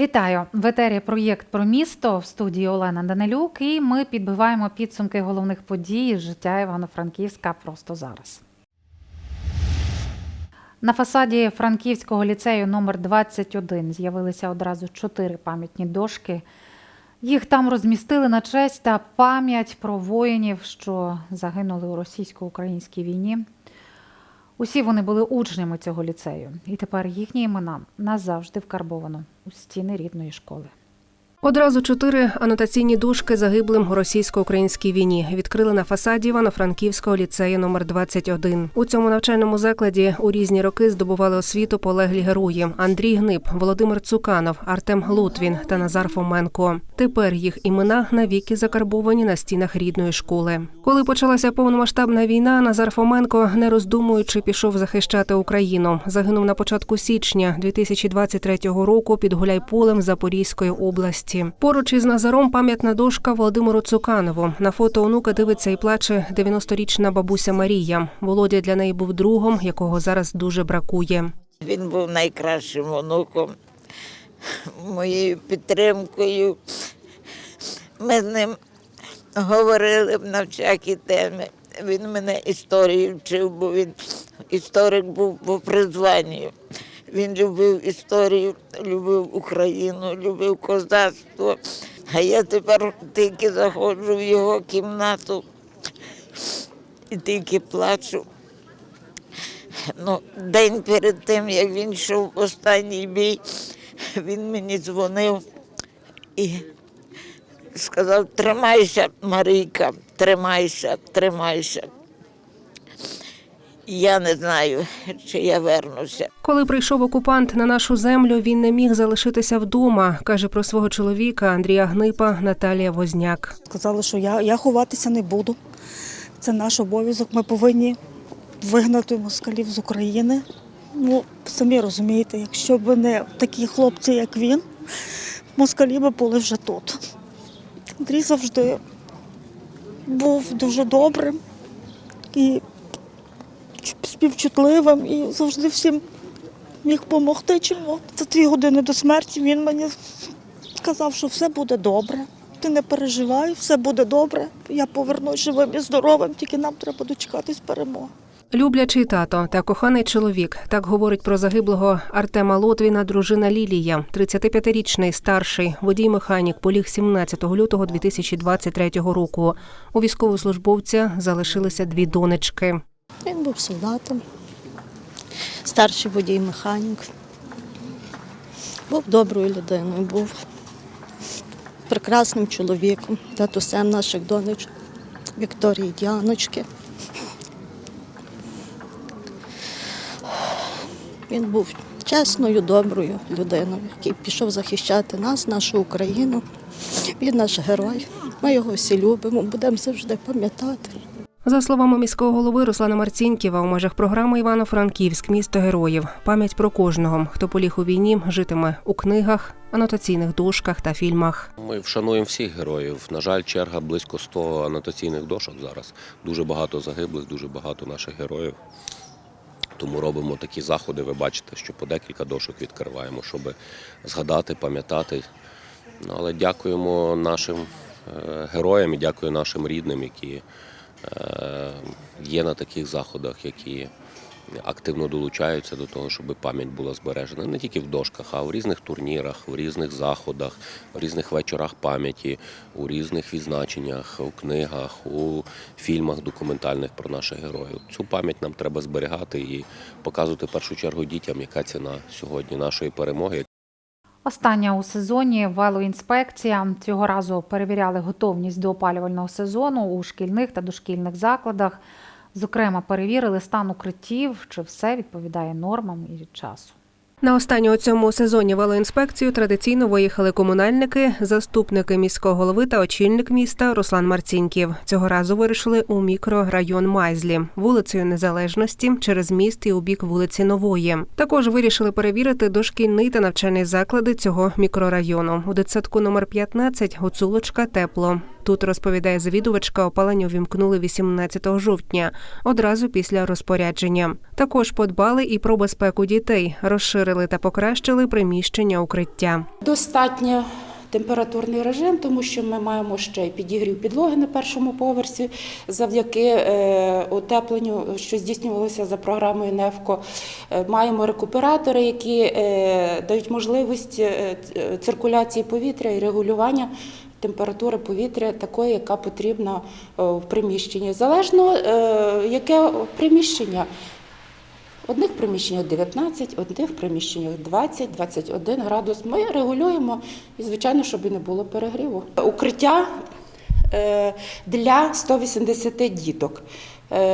Вітаю в етері проєкт про місто в студії Олена Данилюк. І ми підбиваємо підсумки головних подій життя Івано-Франківська просто зараз. На фасаді Франківського ліцею номер 21 з'явилися одразу чотири пам'ятні дошки. Їх там розмістили на честь та пам'ять про воїнів, що загинули у російсько-українській війні. Усі вони були учнями цього ліцею, і тепер їхні імена назавжди вкарбовано у стіни рідної школи. Одразу чотири анотаційні дужки загиблим у російсько-українській війні відкрили на фасаді Івано-Франківського ліцею номер 21 У цьому навчальному закладі у різні роки здобували освіту полеглі герої Андрій Гнип, Володимир Цуканов, Артем Лутвін та Назар Фоменко. Тепер їх імена навіки закарбовані на стінах рідної школи. Коли почалася повномасштабна війна, Назар Фоменко, не роздумуючи, пішов захищати Україну. Загинув на початку січня 2023 року під Гуляйполем Запорізької області. Поруч із Назаром пам'ятна дошка Володимиру Цуканову. На фото онука дивиться і плаче 90-річна бабуся Марія. Володя для неї був другом, якого зараз дуже бракує. Він був найкращим онуком, моєю підтримкою. Ми з ним говорили на всякі теми. Він мене історії вчив, бо він історик був по призванню. Він любив історію, любив Україну, любив козацтво. А я тепер тільки заходжу в його кімнату і тільки плачу. Ну, день перед тим, як він йшов в останній бій, він мені дзвонив і сказав: тримайся, Марійка, тримайся, тримайся. Я не знаю, чи я вернуся. Коли прийшов окупант на нашу землю, він не міг залишитися вдома, каже про свого чоловіка Андрія Гнипа Наталія Возняк. Сказали, що я, я ховатися не буду. Це наш обов'язок. Ми повинні вигнати москалів з України. Ну, самі розумієте, якщо б не такі хлопці, як він, москалі би були вже тут. Андрій завжди був дуже добрим і співчутливим, і завжди всім міг допомогти. Чому за дві години до смерті він мені сказав, що все буде добре. Ти не переживай, все буде добре. Я повернусь живим і здоровим, тільки нам треба дочекатись перемоги. Люблячий тато та коханий чоловік. Так говорить про загиблого Артема Лотвіна дружина Лілія, 35-річний старший водій-механік, поліг 17 лютого 2023 року. У військовослужбовця залишилися дві донечки. Він був солдатом, старший водій-механік. Був доброю людиною, був прекрасним чоловіком, татусем наших донечок Вікторії Діаночки. Він був чесною, доброю людиною, який пішов захищати нас, нашу Україну. Він наш герой. Ми його всі любимо, будемо завжди пам'ятати. За словами міського голови Руслана Марцінківа, у межах програми Івано-Франківськ місто героїв. Пам'ять про кожного, хто поліг у війні, житиме у книгах, анотаційних дошках та фільмах. Ми вшануємо всіх героїв. На жаль, черга близько 100 анотаційних дошок зараз. Дуже багато загиблих, дуже багато наших героїв. Тому робимо такі заходи. Ви бачите, що по декілька дошок відкриваємо, щоб згадати, пам'ятати. Ну, але дякуємо нашим е, героям і дякую нашим рідним, які є на таких заходах, які активно долучаються до того, щоб пам'ять була збережена не тільки в дошках, а в різних турнірах, в різних заходах, в різних вечорах пам'яті, у різних відзначеннях, у книгах, у фільмах документальних про наших героїв. Цю пам'ять нам треба зберігати і показувати в першу чергу дітям, яка ціна сьогодні нашої перемоги, Остання у сезоні велоінспекція цього разу перевіряли готовність до опалювального сезону у шкільних та дошкільних закладах. Зокрема, перевірили стан укриттів, чи все відповідає нормам і часу. На останню у цьому сезоні велоінспекцію традиційно виїхали комунальники, заступники міського голови та очільник міста Руслан Марцінків. Цього разу вирішили у мікрорайон Майзлі, вулицею Незалежності через міст і у бік вулиці Нової. Також вирішили перевірити дошкільний та навчальний заклади цього мікрорайону. У дитсадку номер 15 Гуцулочка тепло. Тут розповідає завідувачка, опалення увімкнули 18 жовтня, одразу після розпорядження. Також подбали і про безпеку дітей, розширили та покращили приміщення укриття. Достатньо температурний режим, тому що ми маємо ще й підігрів підлоги на першому поверсі завдяки е, утепленню, що здійснювалося за програмою НЕФКО. Е, Маємо рекуператори, які е, дають можливість циркуляції повітря і регулювання. Температури повітря такої, яка потрібна е, в приміщенні. Залежно е, яке приміщення. Одних приміщеннях 19, в одних приміщеннях 20-21 градус. Ми регулюємо і, звичайно, щоб і не було перегріву. Укриття е, для 180 діток.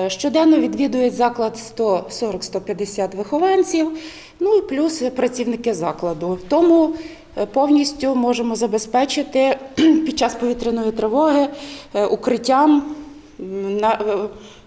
Щоденно відвідують заклад 140-150 вихованців, ну і плюс працівники закладу. Тому повністю можемо забезпечити під час повітряної тривоги е, укриттям на- е,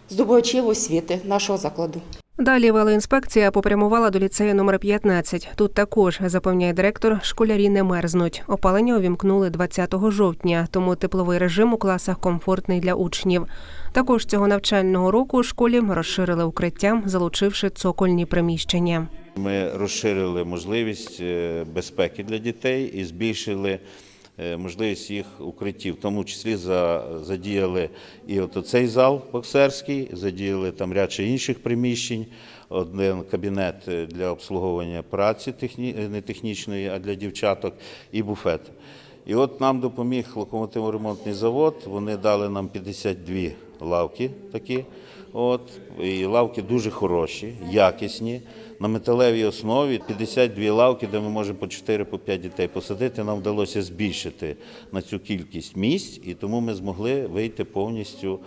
здобувачів освіти нашого закладу. Далі велоінспекція попрямувала до ліцею номер 15. Тут також запевняє директор, школярі не мерзнуть. Опалення увімкнули 20 жовтня, тому тепловий режим у класах комфортний для учнів. Також цього навчального року у школі розширили укриття, залучивши цокольні приміщення. Ми розширили можливість е, безпеки для дітей і збільшили можливість їх укриттів. В тому числі задіяли і от цей зал боксерський, задіяли там ряд ще інших приміщень. Один кабінет е, для обслуговування праці техні... е, не технічної, а для дівчаток, і буфет. І от нам допоміг локомотиво-ремонтний завод. Вони дали нам 52 лавки такі. От, і лавки дуже хороші, якісні. На металевій основі 52 лавки, де ми можемо по 4 по 5 дітей посадити. Нам вдалося збільшити на цю кількість місць, і тому ми змогли вийти повністю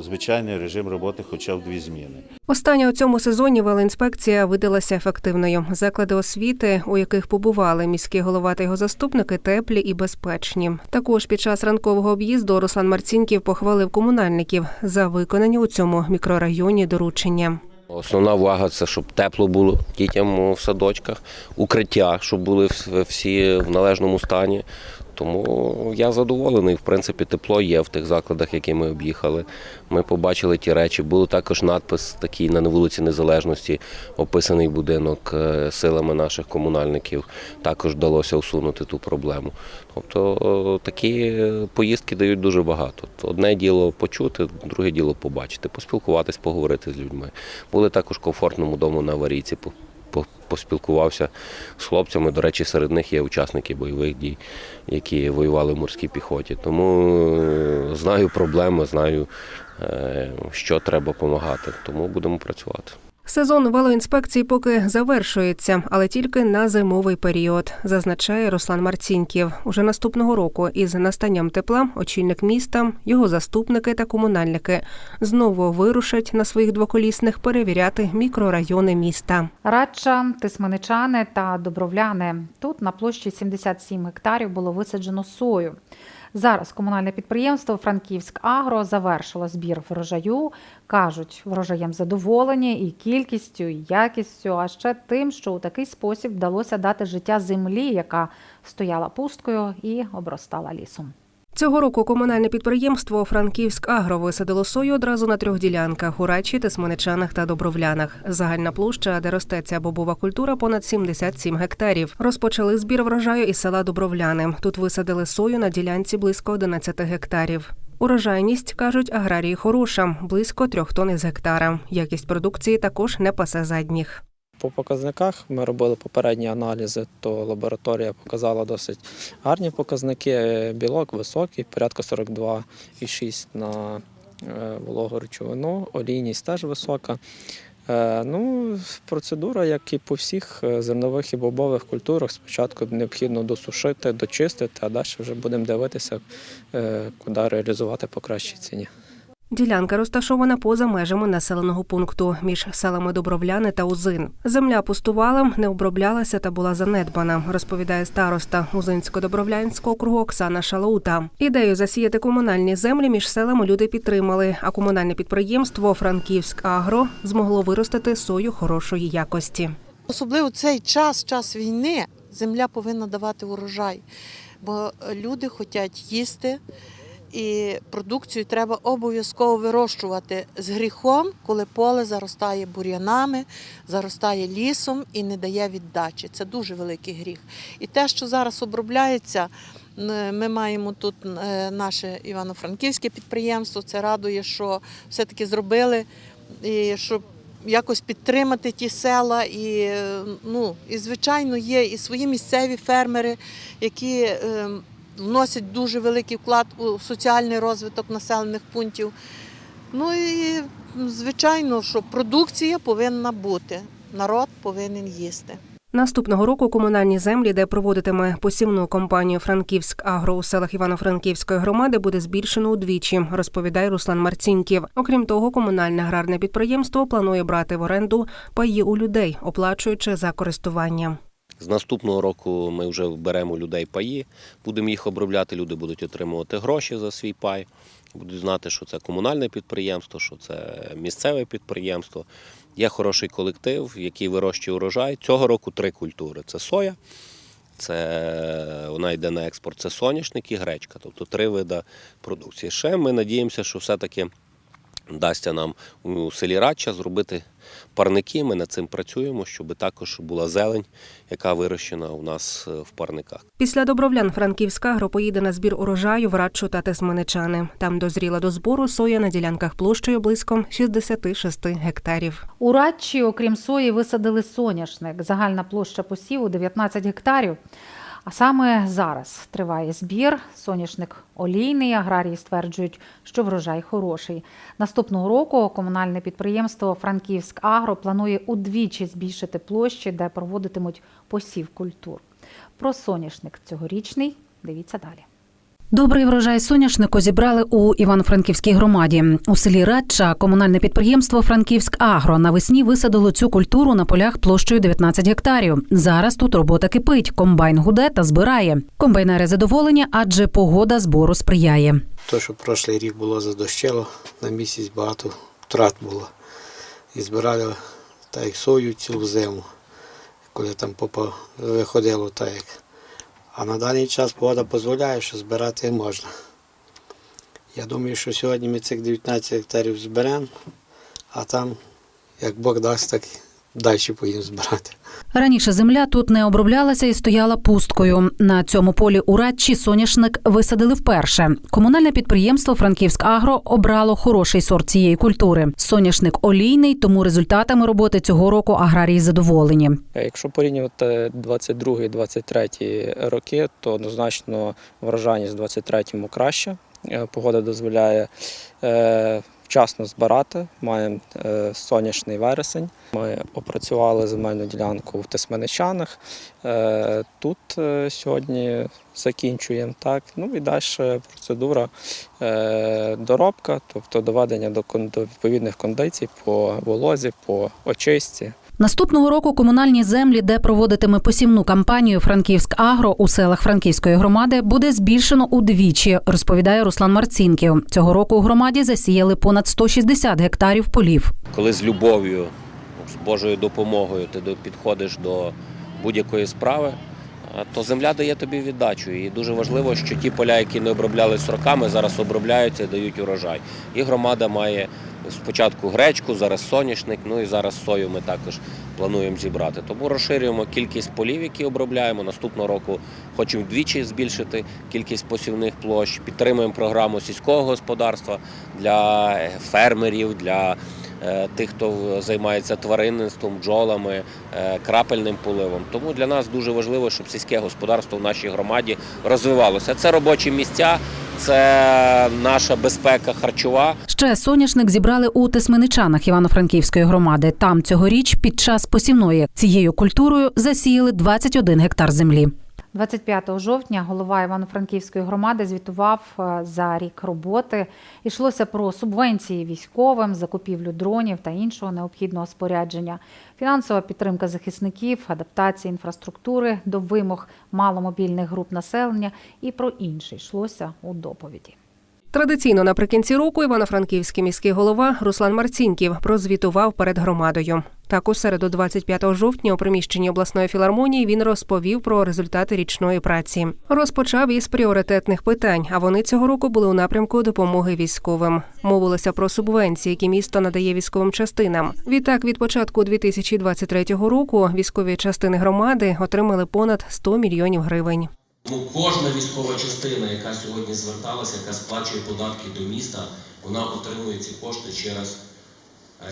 звичайний режим роботи, хоча в дві зміни. Остання у цьому сезоні велоінспекція видалася ефективною. Заклади освіти, у яких побували міський голова та його заступники, теплі і безпечні. Також під час ранкового об'їзду Руслан Марцінків похвалив комунальників за виконані у цьому мікрорайоні доручення. Основна увага це щоб тепло було дітям в садочках, укриття, щоб були всі в належному стані. Тому я задоволений. В принципі, тепло є в тих закладах, які ми об'їхали. Ми побачили ті речі. Був також надпис такий на вулиці Незалежності, описаний будинок е, силами наших комунальників. Також вдалося усунути ту проблему. Тобто такі поїздки дають дуже багато. Одне діло почути, друге діло побачити, поспілкуватись, поговорити з людьми. Були також комфортному дому на аварійці. По- по- Поспілкувався з хлопцями. До речі, серед них є учасники бойових дій, які воювали в морській піхоті. Тому е, знаю проблеми, знаю, е, що треба допомагати. Тому будемо працювати. Сезон велоінспекції поки завершується, але тільки на зимовий період, зазначає Руслан Марцінків. Уже наступного року із настанням тепла очільник міста, його заступники та комунальники знову вирушать на своїх двоколісних перевіряти мікрорайони міста. Радча, Тисменичани та Добровляни. Тут на площі 77 гектарів було висаджено сою. Зараз комунальне підприємство Франківськ Агро завершило збір врожаю. Кажуть, врожаєм задоволені і кількістю, і якістю, а ще тим, що у такий спосіб вдалося дати життя землі, яка стояла пусткою і обростала лісом. Цього року комунальне підприємство Франківськ Агро висадило сою одразу на трьох ділянках у Рачі, Тисменичанах та Добровлянах. Загальна площа, де росте ця бобова культура, понад 77 гектарів. Розпочали збір врожаю із села Добровляни. Тут висадили сою на ділянці близько 11 гектарів. Урожайність кажуть, аграрії хороша, близько трьох тонн із гектара. Якість продукції також не пасе задніх. По показниках ми робили попередні аналізи, то лабораторія показала досить гарні показники. Білок високий, порядка 42,6 на е, вологу речовину, олійність теж висока. Е, Ну, процедура, як і по всіх е, зернових і бобових культурах, спочатку необхідно досушити, дочистити, а далі вже будемо дивитися, куди реалізувати по кращій ціні. Ділянка розташована поза межами населеного пункту між селами Добровляни та Узин. Земля пустувала, не оброблялася та була занедбана, розповідає староста Узинсько-Добровлянського округу Оксана Шалаута. Ідею засіяти комунальні землі між селами люди підтримали, а комунальне підприємство Франківськ Агро змогло виростити сою хорошої якості. Особливо цей час, час війни, земля повинна давати урожай, бо люди хочуть їсти І продукцію треба обов'язково вирощувати з гріхом, коли поле заростає бур'янами, заростає лісом і не дає віддачі. Це дуже великий гріх. І те, що зараз обробляється, ми маємо тут е, наше івано-франківське підприємство. Це радує, що все-таки зробили, і щоб якось підтримати ті села. І, е, ну, і звичайно, є і свої місцеві фермери, які е, вносять дуже великий вклад у соціальний розвиток населених пунктів. Ну і звичайно, що продукція повинна бути. Народ повинен їсти. Наступного року комунальні землі, де проводитиме посівну кампанію Франківськ Агро у селах Івано-Франківської громади, буде збільшено удвічі, розповідає Руслан Марціньків. Окрім того, комунальне аграрне підприємство планує брати в оренду паї у людей, оплачуючи за користування. З наступного року ми вже беремо людей паї, будемо їх обробляти, люди будуть отримувати гроші за свій пай, будуть знати, що це комунальне підприємство, що це місцеве підприємство. Є хороший колектив, який вирощує урожай. Цього року три культури: це соя, це вона йде на експорт, це соняшник і гречка, тобто три види продукції. Ще ми надіємося, що все-таки вдасться нам у селі Радча зробити парники. Ми над цим працюємо, щоб також була зелень, яка вирощена у нас е, в парниках. Після добровлян Франківська агро поїде на збір урожаю в Радчу та Тесменичани. Там дозріла до збору соя на ділянках площею близько 66 гектарів. У Радчі, окрім сої, висадили соняшник. Загальна площа посіву 19 гектарів. А саме зараз триває збір. Соняшник олійний. Аграрії стверджують, що врожай хороший. Наступного року комунальне підприємство Франківськ Агро планує удвічі збільшити площі, де проводитимуть посів культур. Про соняшник цьогорічний дивіться далі. Добрий врожай соняшнику зібрали у Івано-Франківській громаді. У селі Радча комунальне підприємство Франківськ Агро навесні висадило цю культуру на полях площею 19 гектарів. Зараз тут робота кипить. Комбайн гуде та збирає. Комбайнери задоволені, адже погода збору сприяє. То, що прошлий рік було задощило, на місяць багато втрат було. І збирали так як сою цілу зиму, коли там попа виходило так як. А на даний час погода дозволяє, що збирати можна. Я думаю, що сьогодні ми цих 19 гектарів зберемо, а там, як Бог дасть, так далі поїдемо збирати. Раніше земля тут не оброблялася і стояла пусткою. На цьому полі у Радчі соняшник висадили вперше. Комунальне підприємство Франківськ Агро обрало хороший сорт цієї культури. Соняшник олійний, тому результатами роботи цього року аграрії задоволені. Якщо порівнювати 22-23 роки, то однозначно врожайність в 23-му краще. Е, Погода дозволяє е, вчасно збирати. Маємо е, сонячний вересень. Ми опрацювали земельну ділянку в Тисменичанах. Е, Тут е, сьогодні закінчуємо так. Ну і далі процедура доробка, тобто доведення до відповідних кондицій по волозі, по очистці. Наступного року комунальні землі, де проводитиме посівну кампанію Франківськ Агро у селах Франківської громади, буде збільшено удвічі, розповідає Руслан Марцінків. Цього року у громаді засіяли понад 160 гектарів полів. Коли з любов'ю, з Божою допомогою ти підходиш до будь-якої справи, то земля дає тобі віддачу. І дуже важливо, що ті поля, які не оброблялись роками, зараз обробляються і дають урожай. І громада має спочатку гречку, зараз соняшник, ну і зараз сою ми також плануємо зібрати. Тому розширюємо кількість полів, які обробляємо. Наступного року хочемо вдвічі збільшити кількість посівних площ. Підтримуємо програму сільського господарства для е, фермерів, для е, тих, хто займається тваринництвом, бджолами, е, крапельним поливом. Тому для нас дуже важливо, щоб сільське господарство в нашій громаді розвивалося. Це робочі місця, це наша безпека харчова. Ще соняшник зібрали у Тисменичанах Івано-Франківської громади. Там цьогоріч під час посівної цією культурою засіяли 21 гектар землі. 25 жовтня голова Івано-Франківської громади звітував е, за рік роботи. Йшлося про субвенції військовим, закупівлю дронів та іншого необхідного спорядження, фінансова підтримка захисників, адаптація інфраструктури до вимог маломобільних груп населення і про інше йшлося у доповіді. Традиційно наприкінці року івано-франківський міський голова Руслан Марцінків прозвітував перед громадою. Так, у середу, 25 жовтня, у приміщенні обласної філармонії він розповів про результати річної праці. Розпочав із пріоритетних питань, а вони цього року були у напрямку допомоги військовим. Мовилося про субвенції, які місто надає військовим частинам. Відтак, від початку 2023 року військові частини громади отримали понад 100 мільйонів гривень. Тому кожна військова частина, яка сьогодні зверталася, яка сплачує податки до міста, вона отримує ці кошти через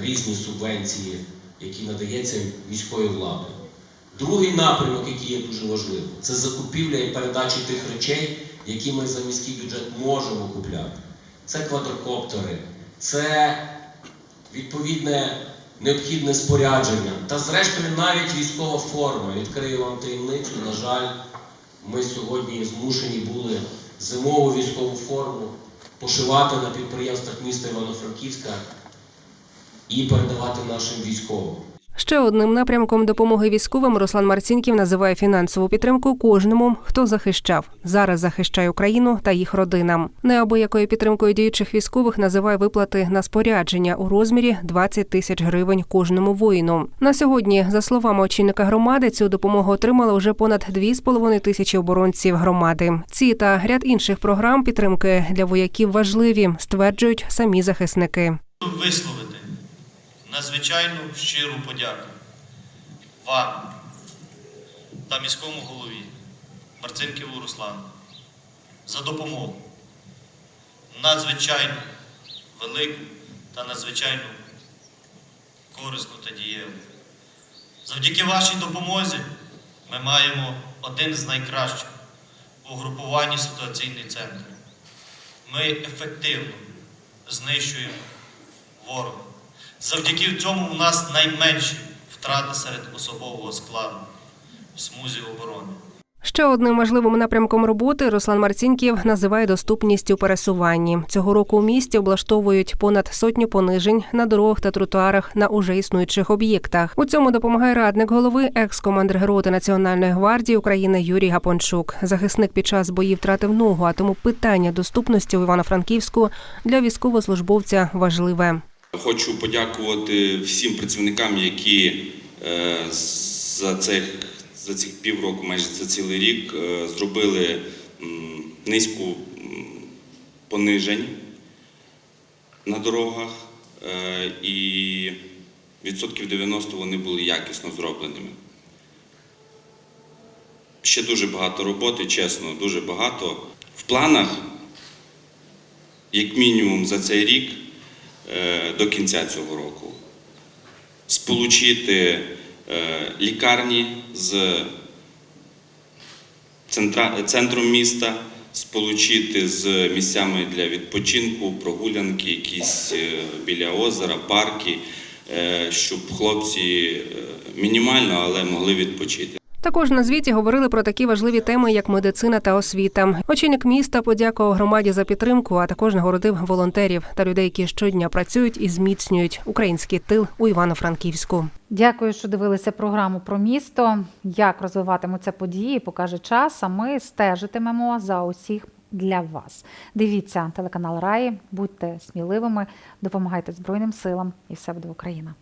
різні субвенції, які надається міською владою. Другий напрямок, який є дуже важливим, це закупівля і передача тих речей, які ми за міський бюджет можемо купляти. Це квадрокоптери, це відповідне необхідне спорядження. Та зрештою навіть військова форма. Відкрию вам таємницю. На жаль, ми сьогодні змушені були зимову військову форму пошивати на підприємствах міста Івано-Франківська і передавати нашим військовим. Ще одним напрямком допомоги військовим Руслан Марцінків називає фінансову підтримку кожному, хто захищав зараз захищає Україну та їх родинам. Неабиякою підтримкою діючих військових називає виплати на спорядження у розмірі 20 тисяч гривень кожному воїну. На сьогодні, за словами очільника громади, цю допомогу отримали вже понад 2,5 тисячі оборонців громади. Ці та ряд інших програм підтримки для вояків важливі, стверджують самі захисники. висловити надзвичайну щиру подяку вам та міському голові Марцинківу Руслану за допомогу надзвичайно велику та надзвичайно корисну та дієву. Завдяки вашій допомозі ми маємо один з найкращих у групуванні ситуаційний центр. Ми ефективно знищуємо ворога. Завдяки цьому у нас найменші втрати серед особового складу в смузі оборони. Ще одним важливим напрямком роботи Руслан Марцінків називає доступність у пересуванні. Цього року у місті облаштовують понад сотню понижень на дорогах та тротуарах на уже існуючих об'єктах. У цьому допомагає радник голови, екс-командир роти Національної гвардії України Юрій Гапончук. Захисник під час боїв втратив ногу, а тому питання доступності у Івано-Франківську для військовослужбовця важливе. Хочу подякувати всім працівникам, які е, за цих за цих півроку, майже за цілий рік, е, зробили низку понижень на дорогах, е, і відсотків 90 вони були якісно зробленими. Ще дуже багато роботи, чесно, дуже багато. В планах, як мінімум, за цей рік до кінця цього року. Сполучити е, лікарні з центром міста, сполучити з місцями для відпочинку, прогулянки, якісь е, біля озера, парки, е, щоб хлопці е, мінімально, але могли відпочити. Також на звіті говорили про такі важливі теми, як медицина та освіта. Очільник міста подякував громаді за підтримку, а також нагородив волонтерів та людей, які щодня працюють і зміцнюють український тил у Івано-Франківську. Дякую, що дивилися програму про місто. Як розвиватимуться події, покаже час. А ми стежитимемо за усіх для вас. Дивіться телеканал Раї, будьте сміливими, допомагайте Збройним силам і все буде Україна.